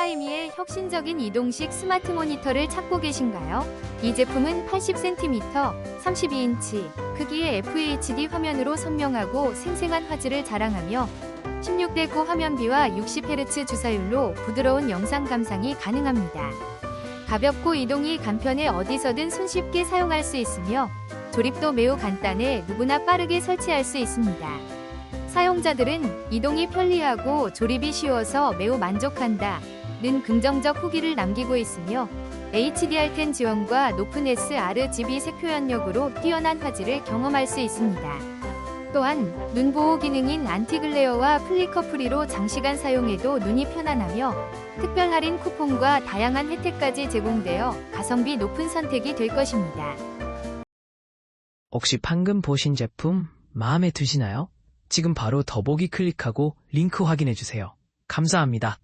샤이미의 혁신적인 이동식 스마트 모니터를 찾고 계신가요? 이 제품은 80cm, 32인치 크기의 FHD 화면으로 선명하고 생생한 화질을 자랑하며 16대 9 화면비와 60Hz 주사율로 부드러운 영상 감상이 가능합니다. 가볍고 이동이 간편해 어디서든 손쉽게 사용할 수 있으며 조립도 매우 간단해 누구나 빠르게 설치할 수 있습니다. 사용자들은 이동이 편리하고 조립이 쉬워서 매우 만족한다. 는 긍정적 후기를 남기고 있으며 HDR10 지원과 높은 sRGB 색표현력으로 뛰어난 화질을 경험할 수 있습니다. 또한 눈 보호 기능인 안티글레어와 플리커 프리로 장시간 사용해도 눈이 편안하며 특별 할인 쿠폰과 다양한 혜택까지 제공되어 가성비 높은 선택이 될 것입니다. 혹시 방금 보신 제품 마음에 드시나요? 지금 바로 더보기 클릭하고 링크 확인해 주세요. 감사합니다.